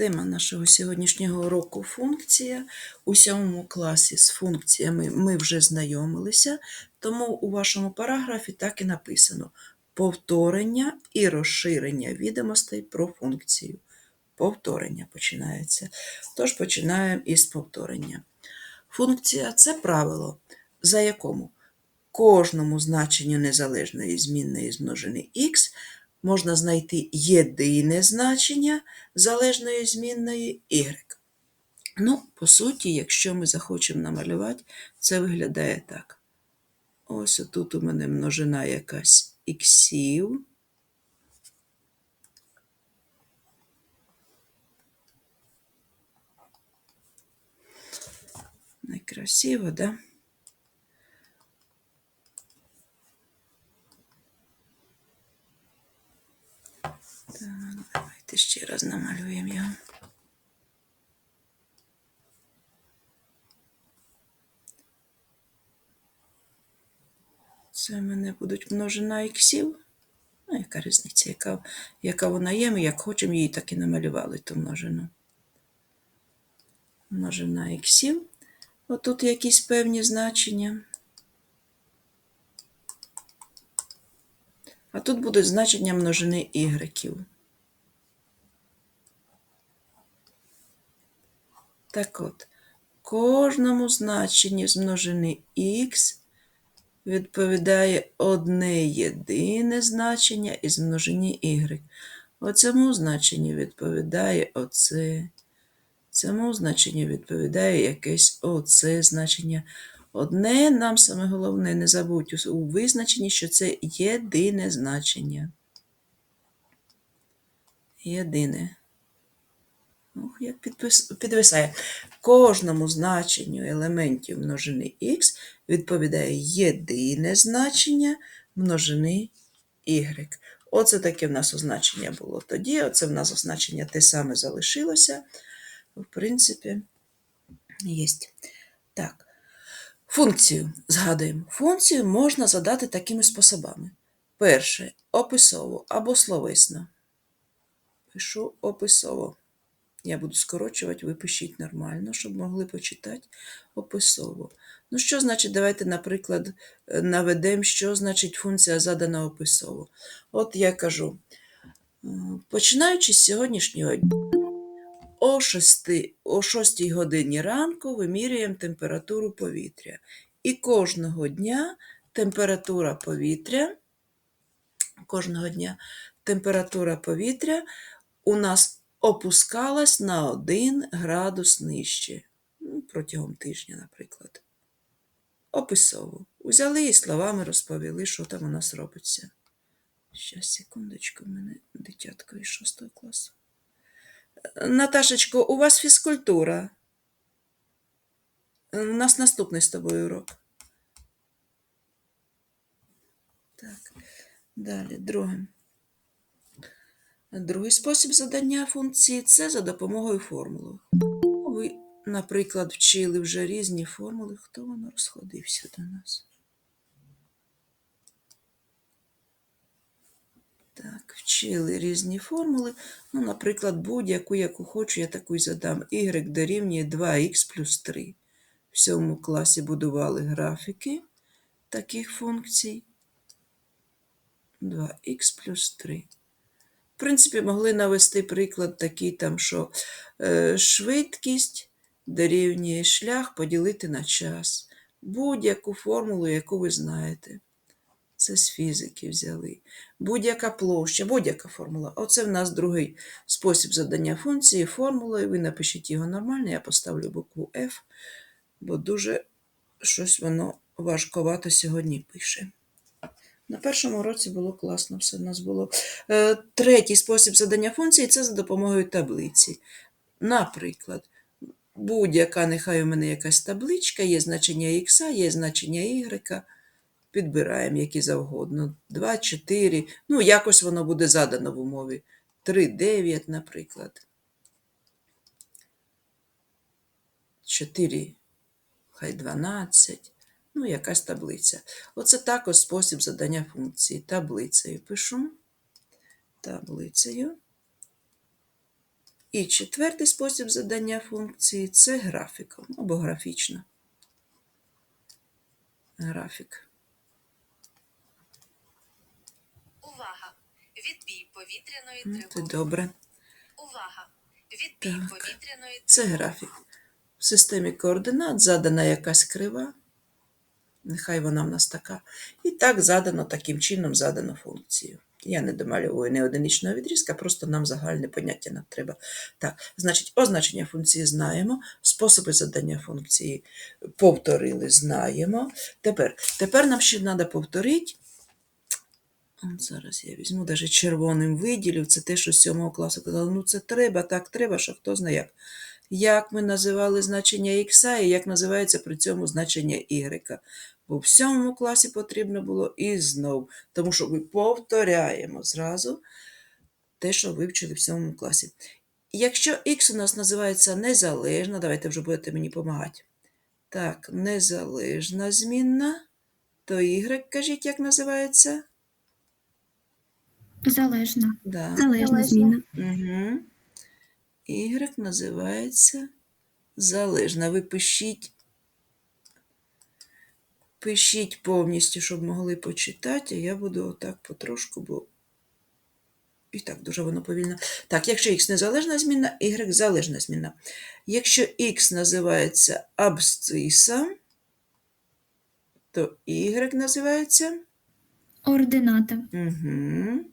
Тема нашого сьогоднішнього уроку функція. У сьомому класі з функціями ми вже знайомилися, тому у вашому параграфі так і написано повторення і розширення відомостей про функцію. Повторення починається. Тож починаємо із повторення. Функція це правило, за якому кожному значенню незалежної змінної з множини х можна знайти єдине значення залежної змінної y. Ну, по суті, якщо ми захочемо намалювати, це виглядає так. Ось тут у мене множина якась іксів. Некрасиво, да? Так, давайте ще раз намалюємо його. Це в мене будуть множина іксів. Ну, яка різниця, яка, яка вона є, ми як хочемо її так і намалювали ту множину. Множина іксів. Отут якісь певні значення. А тут будуть значення множини ігреків. Так от, кожному значенню з множини х відповідає одне єдине значення із множині y. Оцьому значенню відповідає оце. Цьому значенню відповідає якесь оце значення. Одне нам саме головне не забудь у визначенні, що це єдине значення. Єдине. Ох, як підвисає. Кожному значенню елементів множини х відповідає єдине значення множини y. Оце таке в нас означення було тоді, оце в нас означення те саме залишилося. В принципі, є. Так. Функцію згадуємо. Функцію можна задати такими способами. Перше описово або словесно. Пишу описово. Я буду скорочувати, ви пишіть нормально, щоб могли почитати описово. Ну, що значить, давайте, наприклад, наведемо, що значить функція задана описово. От я кажу, починаючи з сьогоднішнього дня, о 6, о 6 годині ранку вимірюємо температуру повітря. І кожного дня температура повітря, кожного дня температура повітря у нас опускалась на 1 градус нижче. Ну, протягом тижня, наприклад. Описово. Узяли і словами розповіли, що там у нас робиться. Щас, секундочку, в мене дитятко із 6 класу. Наташечко, у вас фізкультура. У нас наступний з тобою урок. Так, далі, друге. Другий спосіб задання функції це за допомогою формули. Ви, наприклад, вчили вже різні формули. Хто воно розходився до нас? Так, вчили різні формули. Ну, наприклад, будь-яку, яку хочу, я таку й задам. Y дорівнює 2х плюс 3. В сьомому класі будували графіки таких функцій. 2х плюс 3. В принципі, могли навести приклад такий, там, що е, швидкість дорівнює шлях поділити на час. Будь-яку формулу, яку ви знаєте. Це з фізики взяли. Будь-яка площа, будь-яка формула. Оце в нас другий спосіб задання функції, формула, і ви напишіть його нормально, я поставлю букву F, бо дуже щось воно важковато сьогодні пише. На першому році було класно, все в нас було. Е, Третій спосіб задання функції це за допомогою таблиці. Наприклад, будь-яка, нехай у мене якась табличка, є значення х, є значення y, підбираємо які завгодно. 2, 4, ну, якось воно буде задано в умові. 3, 9, наприклад. 4, хай 12. Ну, якась таблиця. Оце також спосіб задання функції. Таблицею пишу. Таблицею. І четвертий спосіб задання функції це графіком або графічно. Графік. Увага! Відбій повітряної Ну, Це тривоги. добре. Увага! Відбій Так. повітряної Це графік. В системі координат задана якась крива. Нехай вона в нас така. І так задано, таким чином задано функцію. Я не домальовую не одиничного відрізка, просто нам загальне поняття нам треба. Так, значить, означення функції знаємо, способи задання функції повторили, знаємо. Тепер, тепер нам ще треба повторити. Зараз я візьму навіть червоним виділю. Це те, що з 7 класу казали, ну це треба, так треба, що хто знає як. Як ми називали значення х і як називається при цьому значення y. Бо в 7 класі потрібно було і знов, тому що ми повторяємо зразу те, що вивчили в 7 класі. Якщо х у нас називається незалежна, давайте вже будете мені допомагати. Так, незалежна змінна, то y, кажіть, як називається? Залежна. Да. Залежна зміна. Угу. Y називається залежна. Ви пишіть, пишіть повністю, щоб могли почитати, а я буду отак потрошку, бо і так дуже воно повільно. Так, якщо x незалежна зміна, y залежна зміна. Якщо x називається абсцисом, то y називається Ордината. Угу.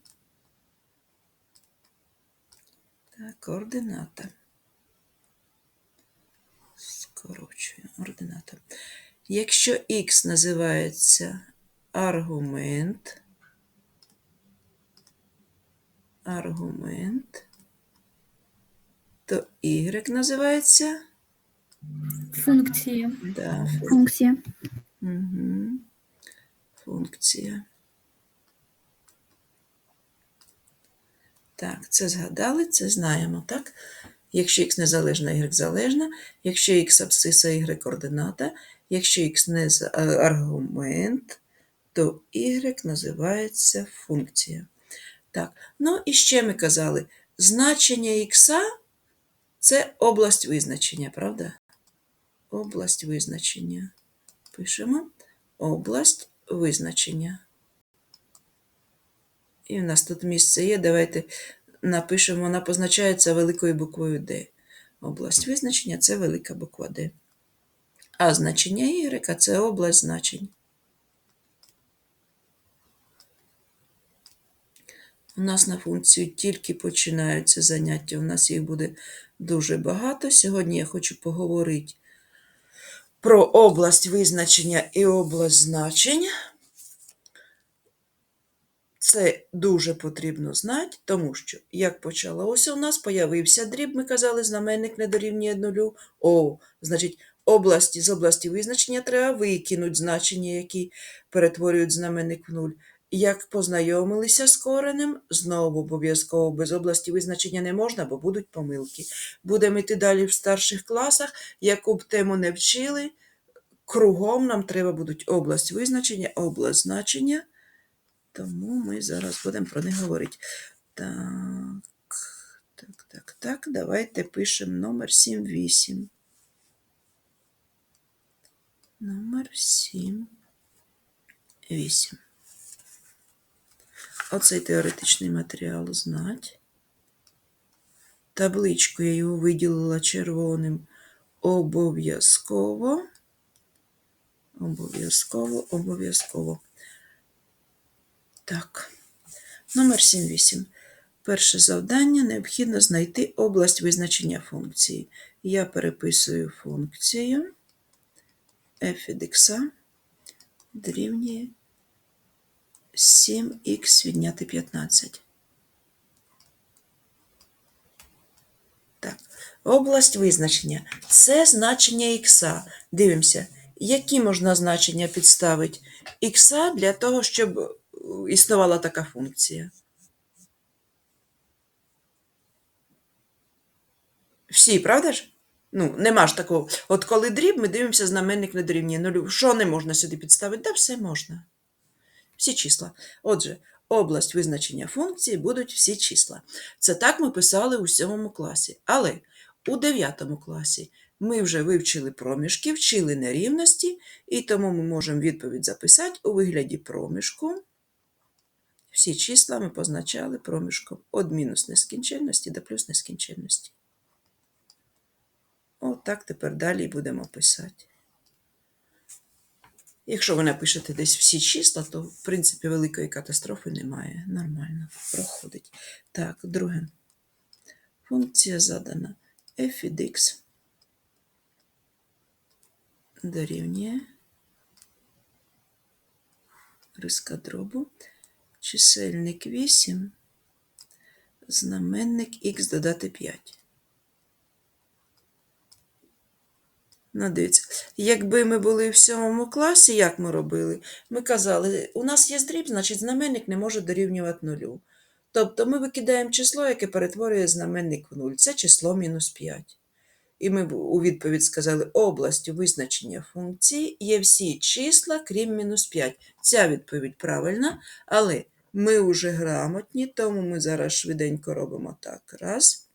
Так, координата. Скорочую ордината. Якщо x називається аргумент, аргумент, то y називається Функція. да, Функція. Угу. Функція. Так, це згадали, це знаємо, так? Якщо х незалежна, y залежна, якщо х абсциса, y координата, якщо х не аргумент, то y називається функція. Так, ну і ще ми казали, значення х це область визначення, правда? Область визначення. Пишемо область визначення. І в нас тут місце є. Давайте напишемо, вона позначається великою буквою D. Область визначення це велика буква D. А значення Y це область значень. У нас на функцію тільки починаються заняття, у нас їх буде дуже багато. Сьогодні я хочу поговорити про область визначення і область значень. Це дуже потрібно знати, тому що, як почалося, у нас появився дріб, ми казали, знаменник не дорівнює нулю. О, значить, області з області визначення треба викинути значення, які перетворюють знаменник в нуль. Як познайомилися з коренем, знову обов'язково без області визначення не можна, бо будуть помилки. Будемо йти далі в старших класах, яку б тему не вчили, кругом нам треба будуть область визначення, область значення. Тому ми зараз будемо про них говорити. Так, так, так, так. Давайте пишемо номер 78. Номер 7. 8. Оцей теоретичний матеріал знать. Табличку я його виділила червоним обов'язково. Обов'язково, обов'язково. Так, номер 78. Перше завдання необхідно знайти область визначення функції. Я переписую функцію f від x дорівнює 7х відняти 15. Так, область визначення. Це значення х. Дивимося, які можна значення підставити х для того, щоб існувала така функція. Всі, правда ж? Ну, нема ж такого. От коли дріб, ми дивимося, знаменник не дорівнює нулю. Що не можна сюди підставити? Да, все можна. Всі числа. Отже, область визначення функції будуть всі числа. Це так ми писали у 7 класі. Але у 9 класі ми вже вивчили проміжки, вчили нерівності, і тому ми можемо відповідь записати у вигляді проміжку. Всі числа ми позначали проміжком від мінус нескінченності до плюс нескінченності. Отак тепер далі будемо писати. Якщо ви напишете десь всі числа, то в принципі великої катастрофи немає. Нормально проходить. Так, друге. Функція задана f від x дорівнює риска дробу, чисельник 8, знаменник х додати 5. Ну, дивіться, якби ми були в сьомому класі, як ми робили? Ми казали, у нас є дріб, значить знаменник не може дорівнювати нулю. Тобто ми викидаємо число, яке перетворює знаменник в нуль. Це число мінус 5. І ми у відповідь сказали, областю визначення функції є всі числа, крім мінус 5. Ця відповідь правильна, але ми вже грамотні, тому ми зараз швиденько робимо так. Раз.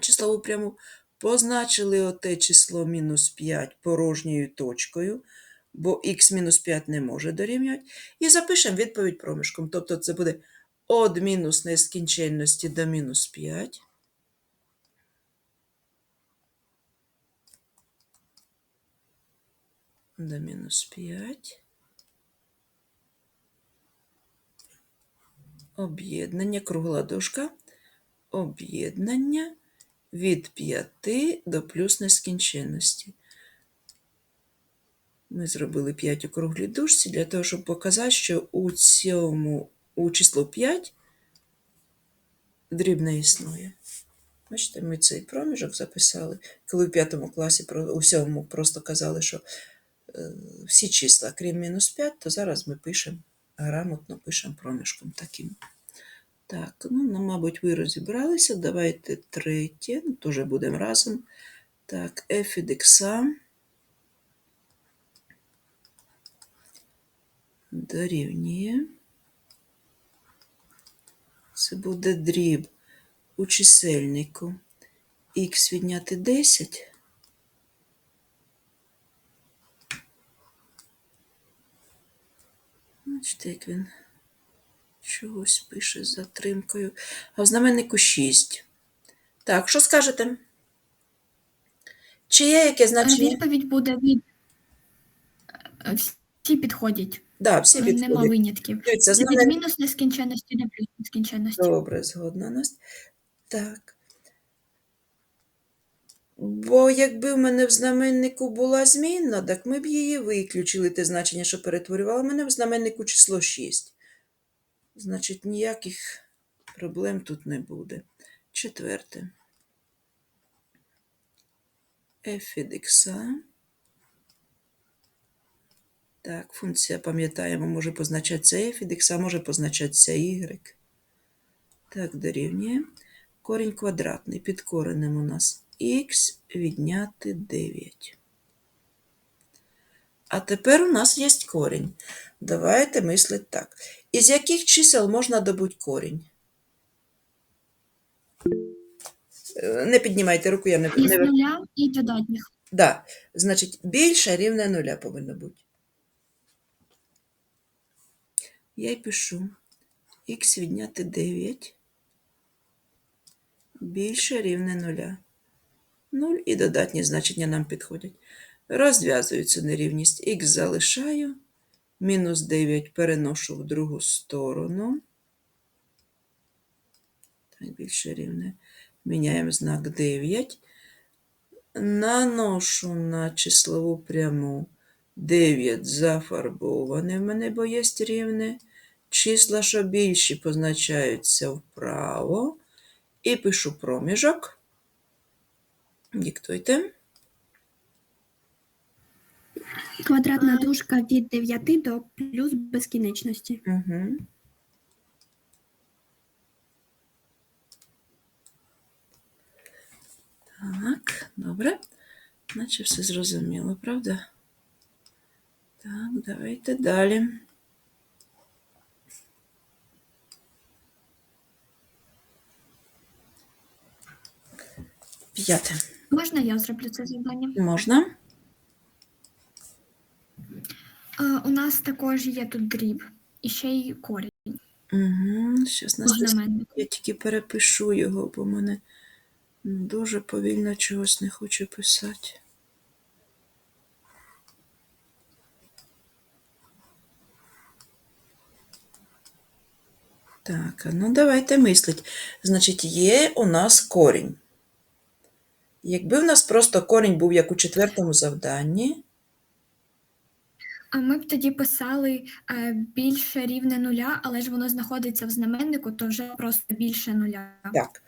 Числову пряму позначили оте число мінус 5 порожньою точкою, бо х мінус 5 не може дорівнювати. І запишемо відповідь проміжком. Тобто це буде від мінус нескінченності до мінус 5. До мінус 5. Об'єднання, кругла дужка. Об'єднання від 5 до плюс нескінченності. Ми зробили 5 у круглій дужці для того, щоб показати, що у цьому у число 5 дріб не існує. Бачите, ми цей проміжок записали, коли в 5 класі у 7 просто казали, що е, всі числа, крім мінус 5, то зараз ми пишемо, грамотно пишемо проміжком таким. Так, ну, ну, мабуть, ви розібралися. Давайте третє, ну, теж будемо разом. Так, f від x дорівнює. Це буде дріб у чисельнику х відняти 10. Бачите, як він чогось пише з затримкою. А в знаменнику 6. Так, що скажете? Чи є яке Е, значення? Відповідь буде від е, всі підходять. Да, всі Е, Нема підходять. винятків. Дивіться, Від мінус нескінченності до плюс нескінченності. Добре, згодна Настя. Так. Бо якби в мене в знаменнику була змінна, так ми б її виключили, те значення, що перетворювало. Мене в знаменнику число 6. Значить, ніяких проблем тут не буде. Четверте. f від. Так, функція, пам'ятаємо, може позначатися f від може позначатися y. Так, дорівнює. Корінь квадратний під коренем у нас х відняти 9. А тепер у нас є корінь. Давайте мислити так. Із яких чисел можна добути корінь? Не піднімайте руку, я не, Із нуля і додатніх. Да. Значить, більше рівне нуля повинно бути. Я й пишу х відняти 9 більше рівне нуля. 0 і додатні значення нам підходять. Розв'язую цю нерівність. х залишаю, мінус 9 переношу в другу сторону. Так, більше рівне. Міняємо знак 9. Наношу на числову пряму 9 зафарбоване в мене, бо є рівне. Числа, що більші, позначаються вправо. І пишу проміжок. Диктуйте. Квадратна дужка від 9 до плюс безкінечності. Угу. Так, добре. Наче все зрозуміло, правда? Так, давайте далі. П'яте. Можна я зроблю це завдання? Можна? А, у нас також є тут дріб і ще й корінь Угу. Щас знаменнику. Я тільки перепишу його, бо мене дуже повільно чогось не хоче писати. Так, а ну давайте мислить. Значить, є у нас корінь. Якби в нас просто корінь був як у четвертому завданні, А ми б тоді писали е, більше рівне нуля, але ж воно знаходиться в знаменнику, то вже просто більше нуля. Так.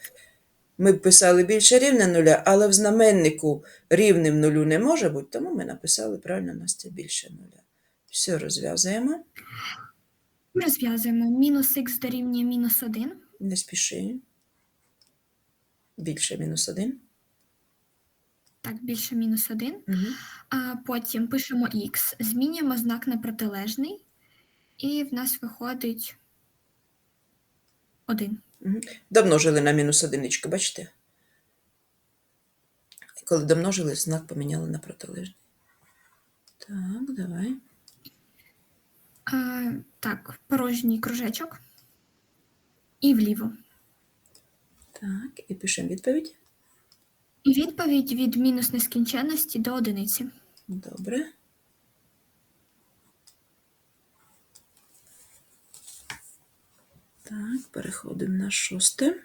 Ми б писали більше рівне нуля, але в знаменнику рівним нулю не може бути, тому ми написали правильно Настя більше нуля. Все розв'язуємо. Розв'язуємо. Мінус х дорівнює мінус 1. Не спіши. Більше мінус один. Так, більше мінус 1. Угу. А потім пишемо х, змінюємо знак на протилежний, і в нас виходить 1. Домножили на мінус одиничку, бачите? Коли домножили, знак поміняли на протилежний. Так, давай. А, так, порожній кружечок. І вліво. Так, і пишемо відповідь. Відповідь від мінус нескінченності до одиниці. Добре. Так, переходимо на шосте.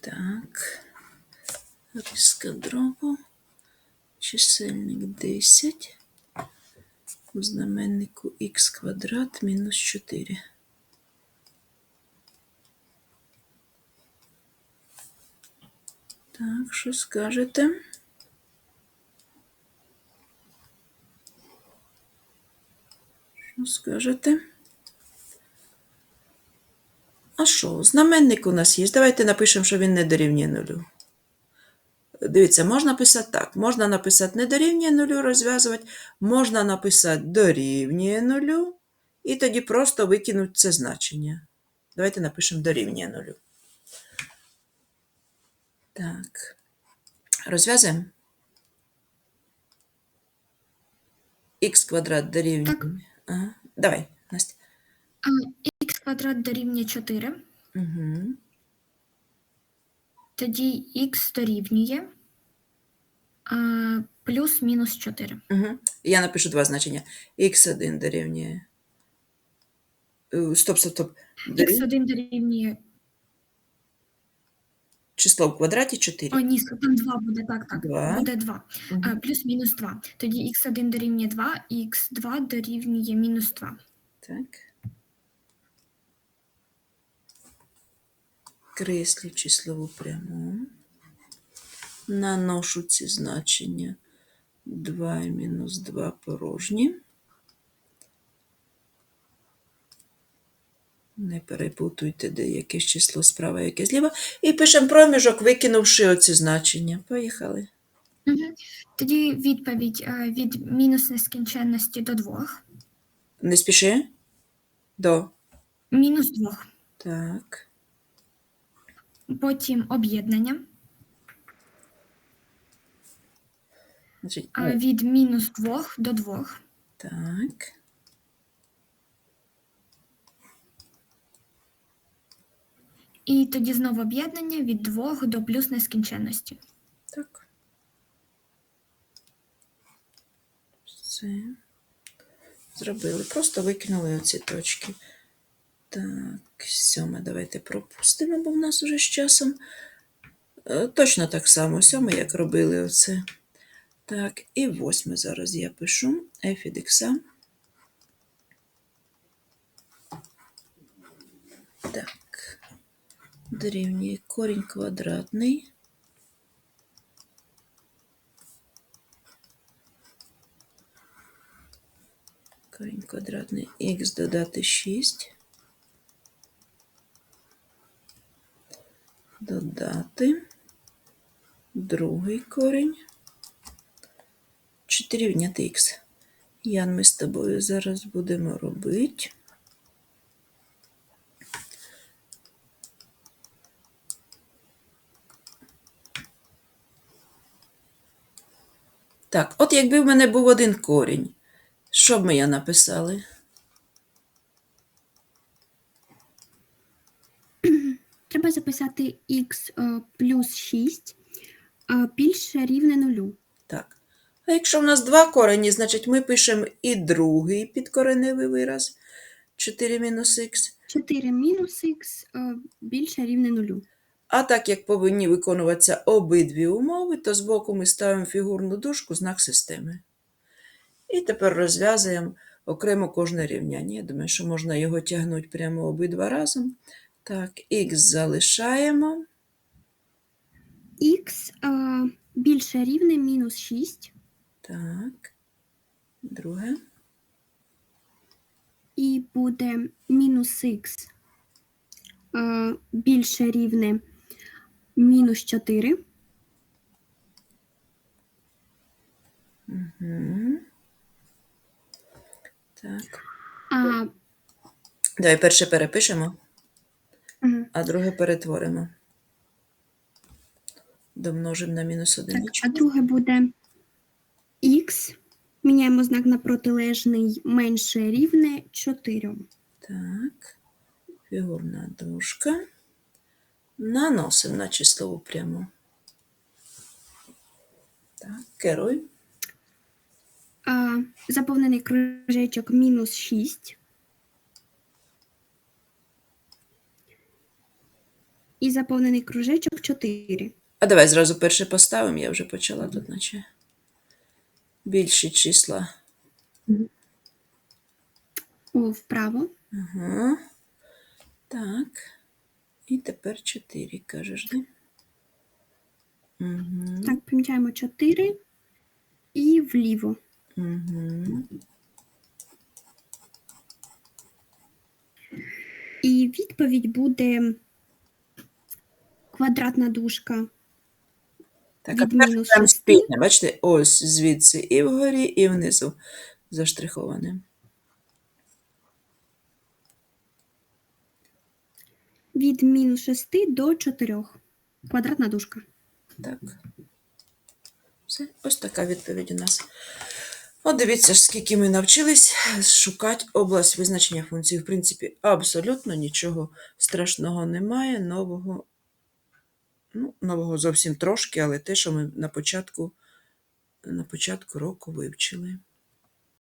Так. Риска дробу. Чисельник 10. У знаменнику х квадрат мінус 4. Так, що скажете? Що скажете? А що, знаменник у нас є. Давайте напишемо, що він не дорівнює нулю. Дивіться, можна писати так. Можна написати не дорівнює нулю, розв'язувати, можна написати дорівнює нулю, і тоді просто викинути це значення. Давайте напишемо дорівнює нулю. Так. Розв'язуємо. Х квадрат дорівнює. Ага. Давай, Настя. Х квадрат дорівнює 4. Угу. Тоді х дорівнює а, плюс-мінус 4. Угу. Я напишу два значення. Х1 дорівнює. Е, Стоп, стоп, стоп. Дорів- х1 дорівнює. Число в квадраті 4. О, ні, там 2 буде, так, так. Два. Буде 2. Мгм. Плюс-мінус 2. Тоді х1 дорівнює 2, і х2 дорівнює мінус 2. Так. Креслю числову пряму. Наношу ці значення 2 і мінус 2 порожні. Не перепутуйте, де якесь число справа, яке зліва. І пишемо проміжок, викинувши оці значення. Поїхали. Тоді відповідь е, від мінус нескінченності до 2. Не спіши. До. Мінус 2. Так. Потім об'єднання. Значить, А, від мінус 2 до 2. Так. І тоді знову об'єднання від 2 до плюс нескінченності. Так. Все. Зробили. Просто викинули оці точки. Так, сьоме давайте пропустимо, бо в нас уже з часом. Е, Точно так само, сьоме, як робили оце. Так, і восьме зараз я пишу. f від x. Так. Дорівнює корінь квадратний. Корінь квадратний х додати 6. додати другий корінь 4 відняти х. Ян, ми з тобою зараз будемо робити. Так, от якби в мене був один корінь, що б ми я написали? Треба записати х е, плюс 6 е, більше рівне нулю. Якщо в нас два корені, значить ми пишемо і другий підкореневий вираз 4 мінус х. 4 мінус х е, більше рівне нулю. А так як повинні виконуватися обидві умови, то збоку ми ставимо фігурну дужку знак системи. І тепер розв'язуємо окремо кожне рівняння. Я думаю, що можна його тягнути прямо обидва разом. Так, х залишаємо. х е, більше рівне мінус 6 Так. Друге. і буде мінус х е, більше рівне мінус 4. Угу. Так. А, Давай перше перепишемо, мгм. а друге перетворимо. Домножимо на мінус так, а друге буде х. Міняємо знак на протилежний менше рівне 4. Так. Фігурна дужка. Наносимо на числову пряму. Так, керуй. А, заповнений кружечок мінус 6. І заповнений кружечок 4. А давай зразу перше поставимо, я вже почала тут, наче. Більші числа. О, вправо. Ага. Так. І тепер 4, кажеш, да? Угу. Так, помічаємо 4 і вліво. Угу. І відповідь буде квадратна дужка Так, а тепер там спільне, бачите, ось звідси і вгорі, і внизу заштриховане. від мінус 6 до 4. Квадратна дужка. Так. Все, ось така відповідь у нас. От дивіться, ж, скільки ми навчились шукати область визначення функцій. В принципі, абсолютно нічого страшного немає, нового, ну, нового зовсім трошки, але те, що ми на початку, на початку року вивчили.